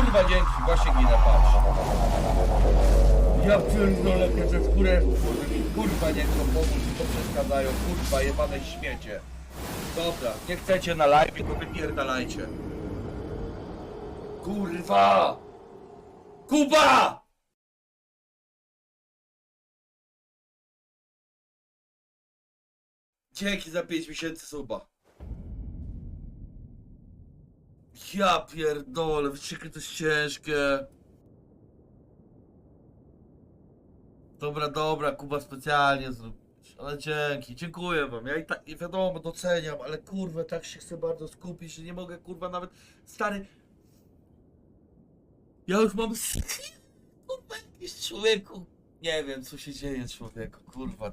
Kurwa dzięki, właśnie ginę, patrz. Ja pierdolę tę skórę, kurwa nie chcą pomóc, to przeszkadzają, kurwa jebane śmiecie. Dobra, nie chcecie na live, to wypierdalajcie. Kurwa! Kuba! Dzięki za 5 miesięcy suba. Ja pierdolę, wiecie to jest ciężkie. Dobra, dobra, Kuba specjalnie. Ale dzięki, dziękuję wam. Ja i tak, i wiadomo, doceniam, ale kurwa, tak się chcę bardzo skupić, że nie mogę, kurwa, nawet, stary... Ja już mam... Kurwa, jakiś człowieku... Nie wiem, co się dzieje, człowieku, kurwa.